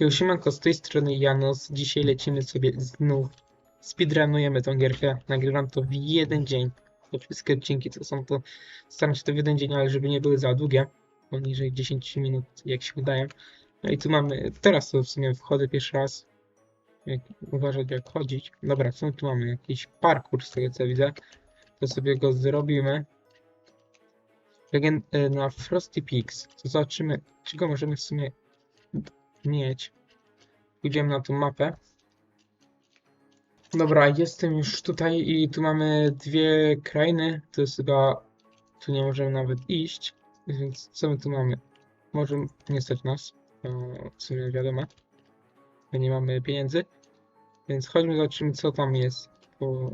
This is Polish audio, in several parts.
Jo, siemanko, z tej strony Janos. Dzisiaj lecimy sobie znów. Speedrunujemy tą gierkę. Nagrywam to w jeden dzień. To wszystkie odcinki, co są, to staram się to w jeden dzień, ale żeby nie były za długie. Poniżej 10 minut, jak się wydaje. No i tu mamy, teraz to w sumie wchodzę pierwszy raz. Jak uważać, jak chodzić. Dobra, co tu mamy? Jakiś parkour z tego co widzę. To sobie go zrobimy. E, na Frosty Peaks. To zobaczymy, czego możemy w sumie mieć. Pójdziemy na tą mapę. Dobra, jestem już tutaj i tu mamy dwie krainy. To jest chyba... Tu nie możemy nawet iść. Więc co my tu mamy? Może nie stać nas. W sumie wiadomo. Bo nie mamy pieniędzy. Więc chodźmy, zobaczymy co tam jest. Po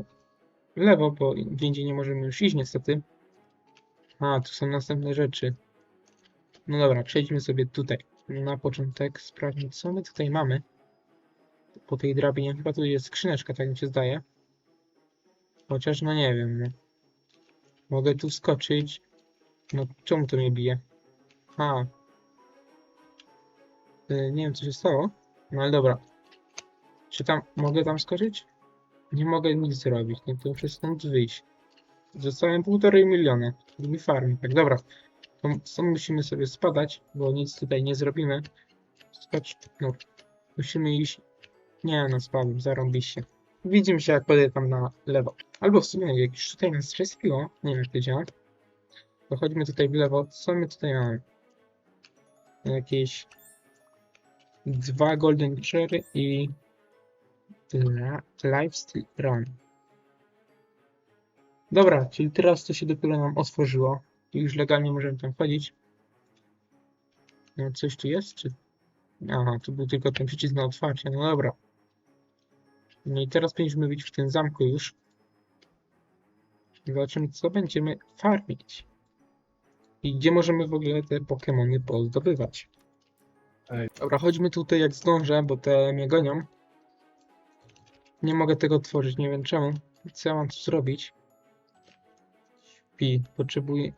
lewo, bo gdzie indziej nie możemy już iść niestety. A, tu są następne rzeczy. No dobra, przejdźmy sobie tutaj. Na początek sprawdźmy, co my tutaj mamy. Po tej drabinie. Chyba tu jest skrzyneczka, tak mi się zdaje. Chociaż, no nie wiem. No. Mogę tu skoczyć. No, czemu to mnie bije? A. Y, nie wiem, co się stało. No ale dobra. Czy tam, mogę tam skoczyć? Nie mogę nic zrobić, no to muszę stąd wyjść. Zostałem półtorej miliona. Mi farmi. Tak, dobra. To musimy sobie spadać, bo nic tutaj nie zrobimy. No. Musimy iść. Nie no, spadłem, zarąbiście. Widzimy się, jak podejdę tam na lewo. Albo w sumie, jak już tutaj nas przespiło, nie wiem jak to działa, to chodźmy tutaj w lewo. Co my tutaj mamy? Jakieś dwa golden cherry i lifesteal run. Dobra, czyli teraz to się dopiero nam otworzyło. I już legalnie możemy tam wchodzić. No, coś tu jest, czy... Aha, tu był tylko ten przycisk na otwarcie, no dobra. No i teraz powinniśmy być w tym zamku już. Zobaczymy, co będziemy farmić. I gdzie możemy w ogóle te Pokemony pozdobywać. Ej. Dobra, chodźmy tutaj jak zdążę, bo te mnie gonią. Nie mogę tego otworzyć, nie wiem czemu. Co ja mam tu zrobić? Śpi, potrzebuję...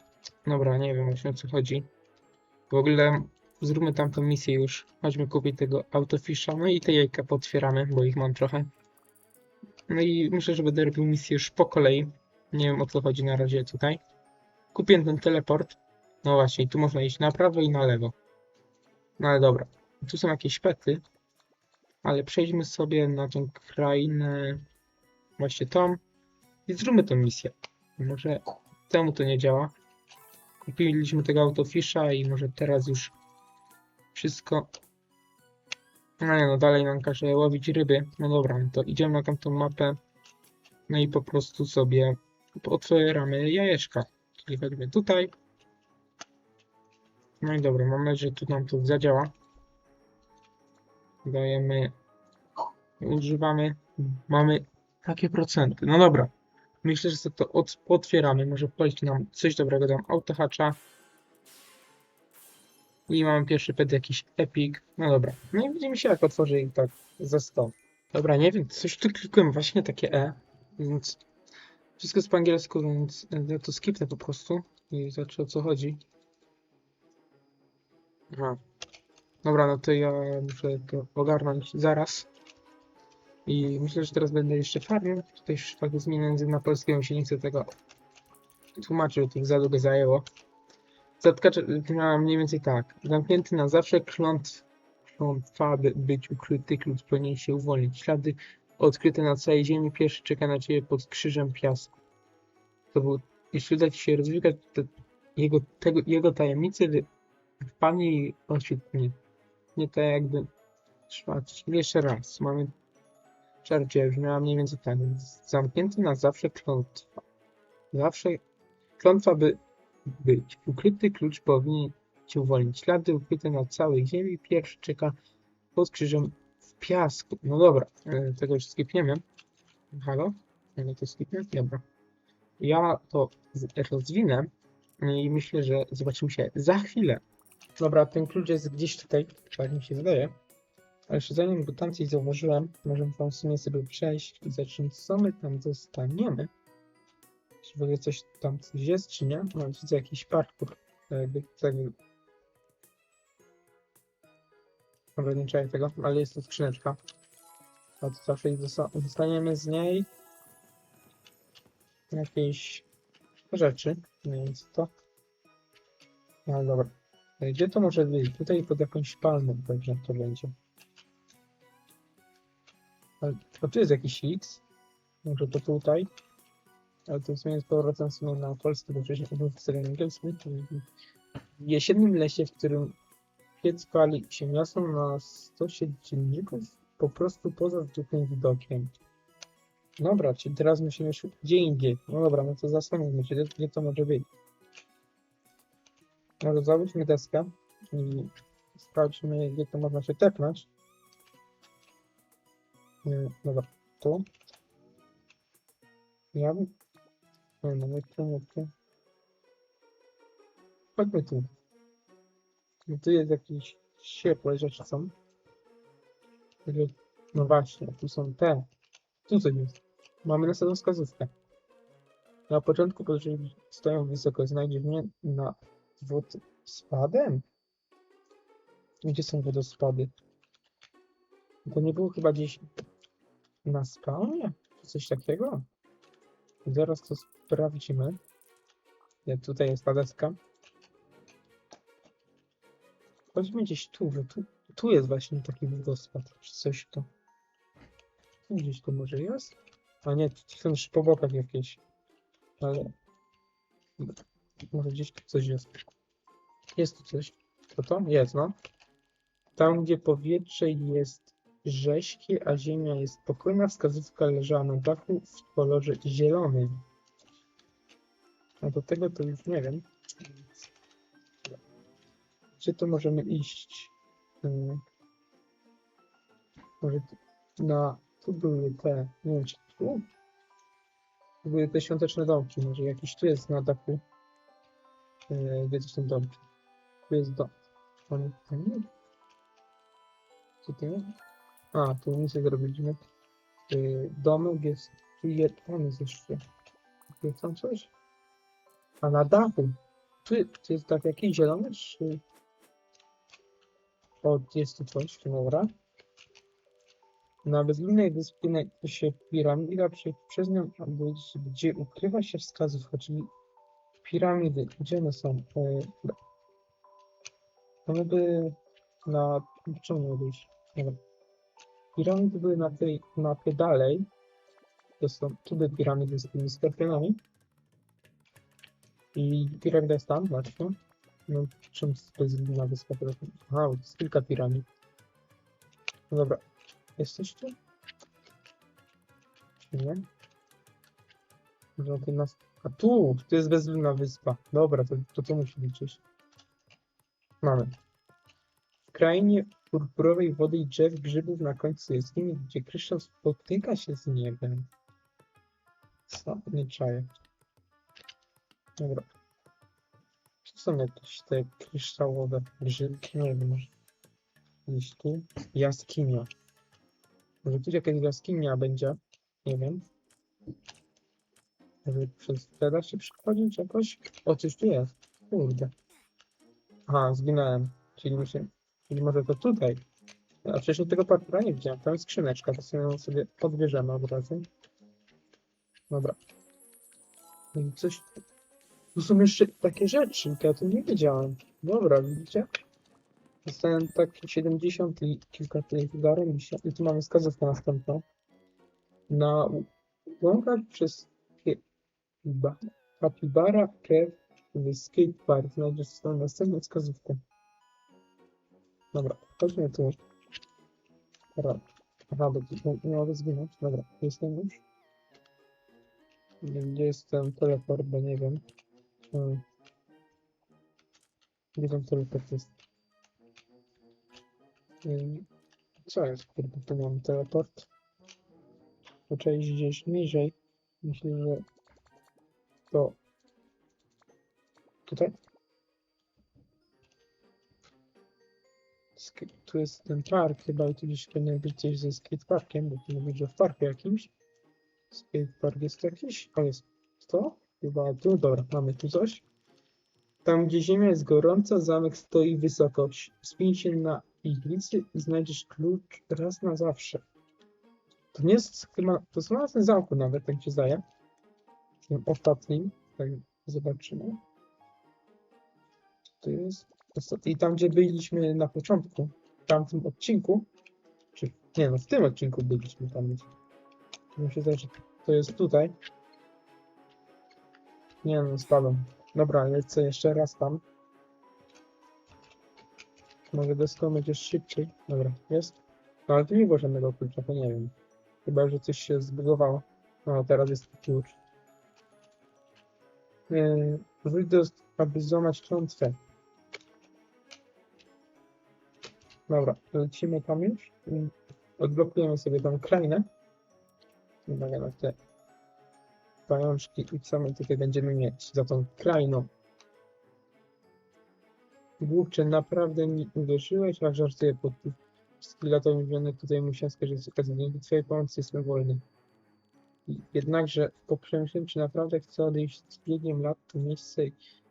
Dobra, nie wiem właśnie o co chodzi. W ogóle zróbmy tamtą misję już. Chodźmy kupić tego autofisza, no i te jajka potwieramy, bo ich mam trochę. No i myślę, że będę robił misję już po kolei. Nie wiem o co chodzi na razie tutaj. Kupię ten teleport. No właśnie, tu można iść na prawo i na lewo. No ale dobra. Tu są jakieś pety. Ale przejdźmy sobie na tą krainę. Właśnie tą. I zróbmy tę misję. Może temu to nie działa. Kupiliśmy tego autofisza i może teraz już wszystko. No nie no, dalej nam każe łowić ryby. No dobra, no to idziemy na tamtą mapę. No i po prostu sobie otwieramy jajeczka. Czyli chodźmy tutaj. No i dobra, mam nadzieję, że tu nam to zadziała. Dajemy. Używamy. Mamy takie procenty. No dobra. Myślę, że sobie to otwieramy. Może wpalić nam coś dobrego. Dam autohacza. I mamy pierwszy pet jakiś epic. No dobra. No i widzimy się jak otworzy i tak za 100. Dobra, nie wiem, coś tu klikłem właśnie takie E. Więc wszystko jest po angielsku, więc ja to skipnę po prostu i zacznę o co chodzi. Aha. Dobra, no to ja muszę to ogarnąć zaraz. I myślę, że teraz będę jeszcze farmił. Tutaj tak zmienię język na polski, się nie chcę tego tłumaczyć, to za długo zajęło. Zatkacz miała mniej więcej tak. Zamknięty na zawsze klątw, klątwa, by być ukryty, klucz powinien się uwolnić. Ślady odkryte na całej ziemi, pierwszy czeka na ciebie pod krzyżem piasku. To był, jeśli uda ci się rozwikać jego, tego, jego tajemnice, wy, wpadnij i oświetli. Nie tak jakby trwać. Jeszcze raz. Mamy czarcie, brzmiała mniej więcej tak. Zamknięty na zawsze klątwa. Zawsze klątwa by być. Ukryty klucz powinien cię uwolnić. Ślady ukryte na całej ziemi. Pierwszy czeka pod krzyżem w piasku. No dobra, e, tego już skipniemy. Halo? Ja to skipnę? Dobra. Ja to rozwinę i myślę, że zobaczymy się za chwilę. Dobra, ten klucz jest gdzieś tutaj, tak mi się wydaje. Ale jeszcze zanim go tam coś zauważyłem, możemy w sumie sobie przejść i zacząć, co my tam dostaniemy. Czy w ogóle coś tam coś jest, czy nie? No, widzę jakiś parkour. Tak Jakby, tak. Dobra, nie tego, ale jest tu skrzyneczka. A to zawsze dostaniemy z niej jakieś rzeczy. Nie wiem co to. No dobra. E, Gdzie to może być? Tutaj pod jakąś palmą pewnie to będzie. Ale, o, tu jest jakiś X. Może to tutaj. Ale to w sumie z powrotem w sumie na polski, bo wcześniej to był w serii angielski. W jesiennym lesie, w którym piec pali się miasto na stosie dzienników, po prostu poza zwykłym widokiem. Dobra, czyli teraz musimy szukać gdzie indziej. No dobra, no to zastanówmy się, gdzie to może być. Może załóżmy deskę i sprawdźmy, gdzie to można się tepnąć. Dobra, tu. Ja bym... Nie, no nie tu, nie tu. Chodźmy tu. No tu jest jakieś ciepłe rzeczy są. No właśnie, tu są te. Tu coś jest. Mamy następną wskazówkę. Na początku, jeżeli stoją wysoko, znajdziesz mnie na wodospadem? Gdzie są wodospady? To nie było chyba gdzieś na spawnie? Czy coś takiego? Zaraz to sprawdzimy. Nie, tutaj jest ta deska. Chodźmy gdzieś tu, że tu, tu jest właśnie taki wodospad, czy coś to. Gdzieś tu może jest? A nie, już po bokach jakieś. Ale... Może gdzieś tu coś jest. Jest tu coś. To to? Jest, no. Tam, gdzie powietrze jest rześkie, a ziemia jest spokojna, wskazówka leżała na dachu w kolorze zielonym. No do tego to już nie wiem. Gdzie to możemy iść? Hmm. Może na... Tu były te... Nie wiem, czy tu? Tu były te świąteczne domki. Może jakiś tu jest na dachu. Yy, gdzie to są domki? Tu jest dom. Mamy tam? Co to jest? A, tu nic nie zrobiliśmy. Yy, domek jest... Tu jest... Tam jest jeszcze. Jest tam coś? A na dachu? Tu, tu jest tak jakiś zielony, czy... O, jest tu coś, dobra. Na bezludnej wyspie znajduje się piramida, przy, przez nią, gdzie ukrywa się wskazówka, czyli piramidy. Gdzie one są? One by na... Czemu być? Dobra. Piramidy były na tej mapie dalej. To są, tu były piramidy z tymi skorpionami. I piramida jest tam, właśnie. No, czym bezludna wyspa? to- Aha, to jest kilka piramid. No dobra. Jesteś tu? Nie? Może ty nas... A tu! Tu jest bezludna wyspa. Dobra, to, to co musi liczyć? Mamy. W krainie purpurowej wody i drzew grzybów na końcu jaskini, gdzie kryształ spotyka się z niebem. Co? Nie czaję. Dobra. Czy są jakieś te kryształowe grzybki? Nie wiem, może. Gdzieś tu. Jaskinia. Może tu jakaś jaskinia będzie? Nie wiem. Może przez te da się przechodzić jakoś? O, coś tu jest. Kurde. Aha, zginąłem. Czyli muszę... Czyli może to tutaj. A wcześniej tego parkura nie widziałem. Tam jest skrzyneczka, to sobie sobie podbierzemy od razu. Dobra. No i coś... Tu są jeszcze takie rzeczy, ja tu nie wiedziałem. Dobra, widzicie? Dostałem tak 70 i kilka tych darem i tu mamy wskazówkę następną. Na łąkach przez Kiba- Capybara Cave w Skate Park znajdziesz następną wskazówkę. Dobra. Aha, bo tu nie- nie mogę zginąć. Dobra, jestem już. Nie wiem, Gdzie jest ten teleport, bo nie wiem. Hmm. Gdzie ten teleport jest? Co jest, kurde, tu mam teleport. Trzeba iść gdzieś niżej. Myślę, że to tutaj. Tu jest ten park chyba i tu gdzieś powinien być gdzieś ze skateparkiem, bo powinno być, że w parku jakimś. Skatepark jest jakiś? O, jest to? Chyba tu, dobra, mamy tu coś. Tam, gdzie ziemia jest gorąca, zamek stoi wysoko. Spiń się na iglicy i znajdziesz klucz raz na zawsze. To nie jest chyba, to chyba na tym zamku nawet, tak się zdaje. Tym ostatnim, tak zobaczymy. To jest ostatni, tam gdzie byliśmy na początku, w tamtym odcinku, czy nie no, w tym odcinku byliśmy tam. Zdaje, że to jest tutaj. Nie no, spadłem. Dobra, lecę jeszcze raz tam. Może deską będziesz szybciej. Dobra, jest. No ale tu nie było żadnego klucza, to nie wiem. Chyba, że coś się zbugowało. No, teraz jest klucz. Yy, Wróć do, aby złamać klątwę. Dobra, lecimy tam już. i Odblokujemy sobie tą krainę. Uwaga na te pajączki i co my tutaj będziemy mieć za tą krainą. Głupcze, naprawdę mi uderzyłeś, a żartuję pod tych wszystkich lat umówionych tutaj musiałem skorzystać z. Dzięki twojej pomocy jestem wolny. Jednakże po przemyśleniu, czy naprawdę chcę odejść z biegiem lat, to miejsce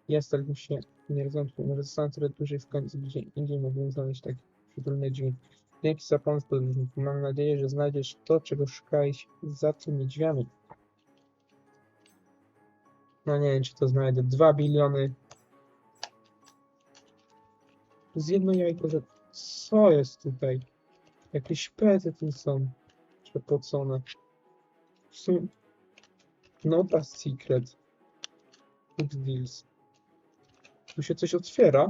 jest, ale się nie rozłączyło. Może zostanę trochę dłużej w końcu gdzie indziej mógłbym znaleźć takie przytulne drzwi. Dzięki za pomoc podróżniku. Mam nadzieję, że znajdziesz to, czego szukałeś za tymi drzwiami. No nie wiem, czy to znajdę. 2 biliony. Z jedno jajko, że... Co jest tutaj? Jakieś pety tu są. Przepocone. W sumie... Nota secret. Good deals. Tu się coś otwiera.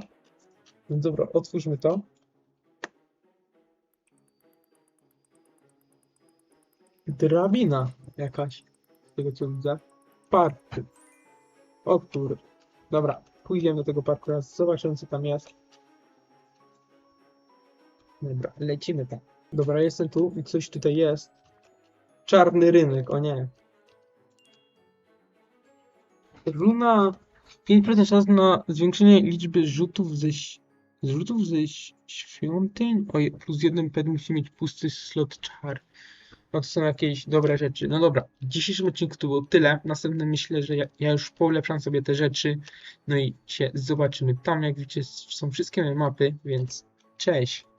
No dobra, otwórzmy to. Drabina jakaś. Z tego co widzę. Park. O który. Dobra, pójdziemy do tego parku raz, zobaczymy co tam jest. Dobra, lecimy tam. Dobra, jestem tu i coś tutaj jest. Czarny rynek, o nie. Runa 5% szans na zwiększenie liczby rzutów ze, zrzutów ze świątyń. Oj, plus jeden ped musi mieć pusty slot czar. No to są jakieś dobre rzeczy. No dobra, w dzisiejszym odcinku to było tyle. Następnym myślę, że ja, ja już polepszam sobie te rzeczy. No i się zobaczymy. Tam jak widzicie są wszystkie moje mapy, więc cześć.